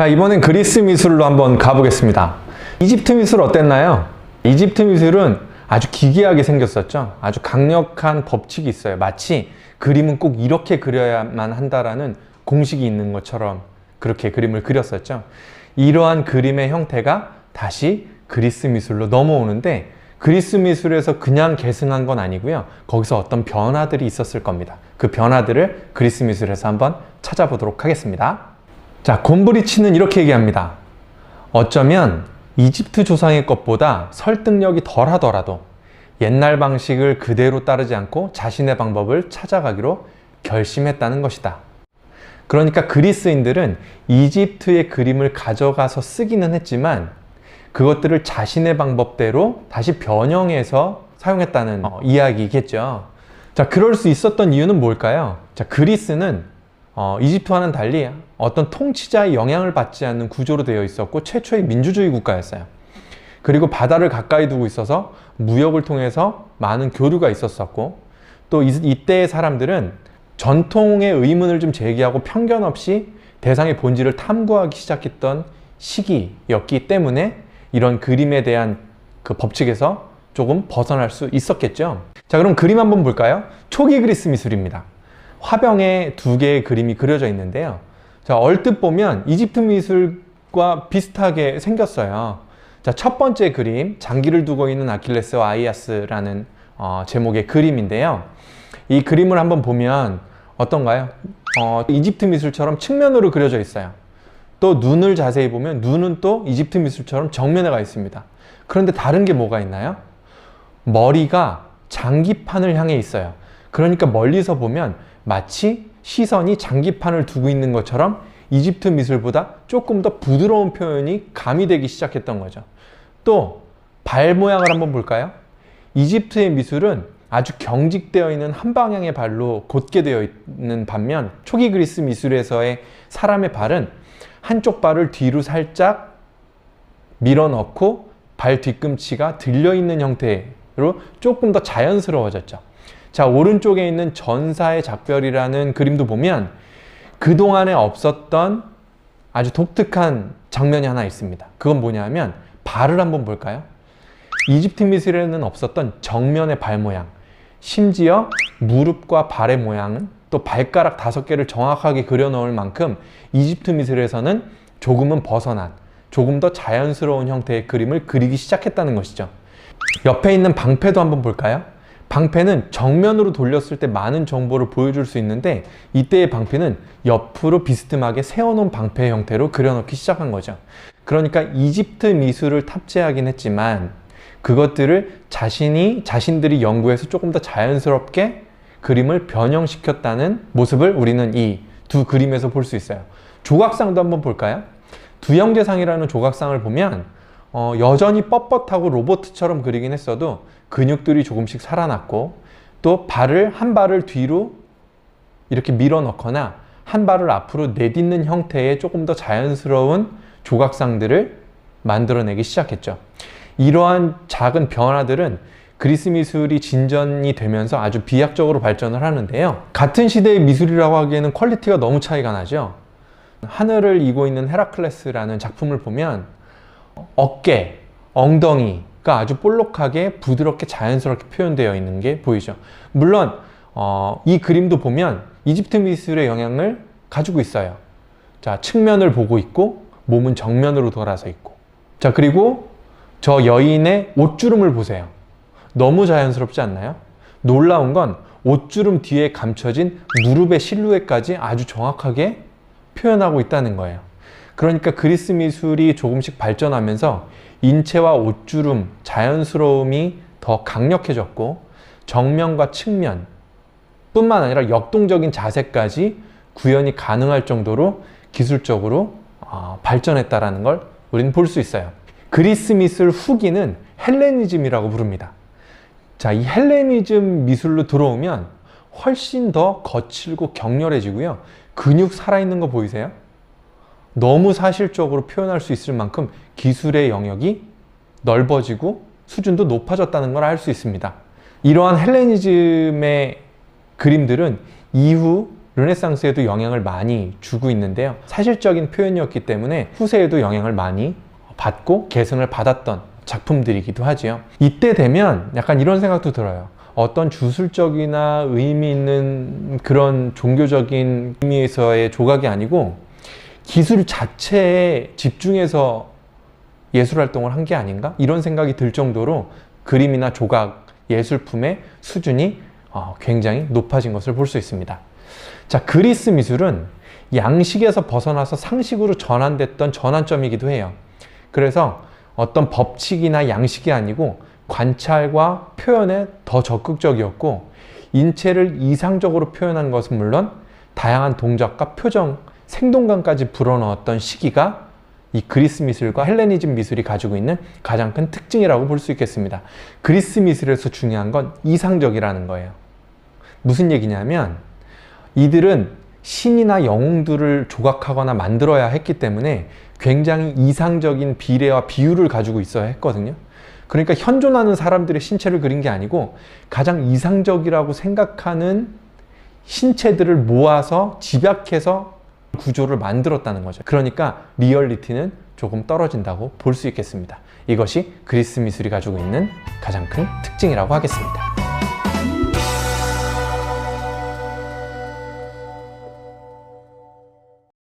자, 이번엔 그리스 미술로 한번 가보겠습니다. 이집트 미술 어땠나요? 이집트 미술은 아주 기괴하게 생겼었죠. 아주 강력한 법칙이 있어요. 마치 그림은 꼭 이렇게 그려야만 한다라는 공식이 있는 것처럼 그렇게 그림을 그렸었죠. 이러한 그림의 형태가 다시 그리스 미술로 넘어오는데 그리스 미술에서 그냥 계승한 건 아니고요. 거기서 어떤 변화들이 있었을 겁니다. 그 변화들을 그리스 미술에서 한번 찾아보도록 하겠습니다. 자, 곰브리치는 이렇게 얘기합니다. 어쩌면 이집트 조상의 것보다 설득력이 덜 하더라도 옛날 방식을 그대로 따르지 않고 자신의 방법을 찾아가기로 결심했다는 것이다. 그러니까 그리스인들은 이집트의 그림을 가져가서 쓰기는 했지만 그것들을 자신의 방법대로 다시 변형해서 사용했다는 어, 이야기겠죠. 자, 그럴 수 있었던 이유는 뭘까요? 자, 그리스는 어, 이집트와는 달리 어떤 통치자의 영향을 받지 않는 구조로 되어 있었고 최초의 민주주의 국가였어요. 그리고 바다를 가까이 두고 있어서 무역을 통해서 많은 교류가 있었었고 또 이, 이때의 사람들은 전통의 의문을 좀 제기하고 편견 없이 대상의 본질을 탐구하기 시작했던 시기였기 때문에 이런 그림에 대한 그 법칙에서 조금 벗어날 수 있었겠죠. 자, 그럼 그림 한번 볼까요? 초기 그리스 미술입니다. 화병에 두 개의 그림이 그려져 있는데요. 자, 얼뜻 보면 이집트 미술과 비슷하게 생겼어요. 자, 첫 번째 그림, 장기를 두고 있는 아킬레스와 아이아스라는 어, 제목의 그림인데요. 이 그림을 한번 보면 어떤가요? 어, 이집트 미술처럼 측면으로 그려져 있어요. 또 눈을 자세히 보면 눈은 또 이집트 미술처럼 정면에 가 있습니다. 그런데 다른 게 뭐가 있나요? 머리가 장기판을 향해 있어요. 그러니까 멀리서 보면 마치 시선이 장기판을 두고 있는 것처럼 이집트 미술보다 조금 더 부드러운 표현이 가미되기 시작했던 거죠. 또 발 모양을 한번 볼까요? 이집트의 미술은 아주 경직되어 있는 한 방향의 발로 곧게 되어 있는 반면 초기 그리스 미술에서의 사람의 발은 한쪽 발을 뒤로 살짝 밀어 넣고 발 뒤꿈치가 들려 있는 형태로 조금 더 자연스러워졌죠. 자, 오른쪽에 있는 전사의 작별이라는 그림도 보면 그동안에 없었던 아주 독특한 장면이 하나 있습니다. 그건 뭐냐면 발을 한번 볼까요? 이집트 미술에는 없었던 정면의 발 모양, 심지어 무릎과 발의 모양은 또 발가락 다섯 개를 정확하게 그려 넣을 만큼 이집트 미술에서는 조금은 벗어난 조금 더 자연스러운 형태의 그림을 그리기 시작했다는 것이죠. 옆에 있는 방패도 한번 볼까요? 방패는 정면으로 돌렸을 때 많은 정보를 보여줄 수 있는데 이때의 방패는 옆으로 비스듬하게 세워놓은 방패 형태로 그려놓기 시작한 거죠. 그러니까 이집트 미술을 탑재하긴 했지만 그것들을 자신이 자신들이 연구해서 조금 더 자연스럽게 그림을 변형시켰다는 모습을 우리는 이 두 그림에서 볼 수 있어요. 조각상도 한번 볼까요? 두형제상이라는 조각상을 보면 어, 여전히 뻣뻣하고 로봇처럼 그리긴 했어도 근육들이 조금씩 살아났고 또 발을 한 발을 뒤로 이렇게 밀어 넣거나 한 발을 앞으로 내딛는 형태의 조금 더 자연스러운 조각상들을 만들어내기 시작했죠. 이러한 작은 변화들은 그리스 미술이 진전이 되면서 아주 비약적으로 발전을 하는데요. 같은 시대의 미술이라고 하기에는 퀄리티가 너무 차이가 나죠. 하늘을 이고 있는 헤라클레스라는 작품을 보면 어깨, 엉덩이가 아주 볼록하게 부드럽게 자연스럽게 표현되어 있는 게 보이죠. 물론 어, 이 그림도 보면 이집트 미술의 영향을 가지고 있어요. 자, 측면을 보고 있고 몸은 정면으로 돌아서 있고. 자, 그리고 저 여인의 옷주름을 보세요. 너무 자연스럽지 않나요? 놀라운 건 옷주름 뒤에 감춰진 무릎의 실루엣까지 아주 정확하게 표현하고 있다는 거예요. 그러니까 그리스 미술이 조금씩 발전하면서 인체와 옷주름, 자연스러움이 더 강력해졌고 정면과 측면 뿐만 아니라 역동적인 자세까지 구현이 가능할 정도로 기술적으로 어, 발전했다라는 걸 우리는 볼 수 있어요. 그리스 미술 후기는 헬레니즘이라고 부릅니다. 자, 이 헬레니즘 미술로 들어오면 훨씬 더 거칠고 격렬해지고요. 근육 살아있는 거 보이세요? 너무 사실적으로 표현할 수 있을 만큼 기술의 영역이 넓어지고 수준도 높아졌다는 걸 알 수 있습니다. 이러한 헬레니즘의 그림들은 이후 르네상스에도 영향을 많이 주고 있는데요. 사실적인 표현이었기 때문에 후세에도 영향을 많이 받고 계승을 받았던 작품들이기도 하지요. 이때 되면 약간 이런 생각도 들어요. 어떤 주술적이나 의미 있는 그런 종교적인 의미에서의 조각이 아니고 기술 자체에 집중해서 예술 활동을 한 게 아닌가? 이런 생각이 들 정도로 그림이나 조각, 예술품의 수준이 어, 굉장히 높아진 것을 볼 수 있습니다. 자, 그리스 미술은 양식에서 벗어나서 상식으로 전환됐던 전환점이기도 해요. 그래서 어떤 법칙이나 양식이 아니고 관찰과 표현에 더 적극적이었고 인체를 이상적으로 표현한 것은 물론 다양한 동작과 표정, 생동감까지 불어넣었던 시기가 이 그리스 미술과 헬레니즘 미술이 가지고 있는 가장 큰 특징이라고 볼 수 있겠습니다. 그리스 미술에서 중요한 건 이상적이라는 거예요. 무슨 얘기냐면 이들은 신이나 영웅들을 조각하거나 만들어야 했기 때문에 굉장히 이상적인 비례와 비율을 가지고 있어야 했거든요. 그러니까 현존하는 사람들의 신체를 그린 게 아니고 가장 이상적이라고 생각하는 신체들을 모아서 집약해서 구조를 만들었다는 거죠. 그러니까 리얼리티는 조금 떨어진다고 볼 수 있겠습니다. 이것이 그리스 미술이 가지고 있는 가장 큰 특징이라고 하겠습니다.